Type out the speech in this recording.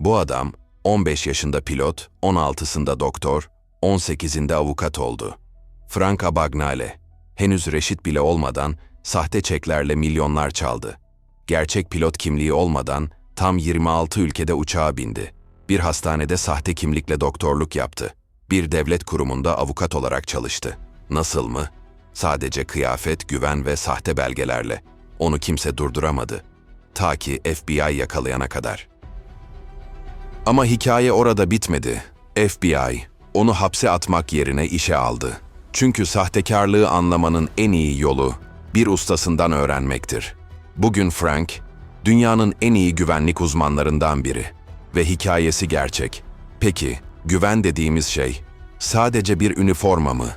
Bu adam 15 yaşında pilot, 16'sında doktor, 18'inde avukat oldu. Frank Abagnale, henüz reşit bile olmadan sahte çeklerle milyonlar çaldı. Gerçek pilot kimliği olmadan tam 26 ülkede uçağa bindi. Bir hastanede sahte kimlikle doktorluk yaptı. Bir devlet kurumunda avukat olarak çalıştı. Nasıl mı? Sadece kıyafet, güven ve sahte belgelerle. Onu kimse durduramadı. Ta ki FBI yakalayana kadar. Ama hikaye orada bitmedi. FBI onu hapse atmak yerine işe aldı. Çünkü sahtekarlığı anlamanın en iyi yolu bir ustasından öğrenmektir. Bugün Frank, dünyanın en iyi güvenlik uzmanlarından biri ve hikayesi gerçek. Peki, güven dediğimiz şey sadece bir üniforma mı?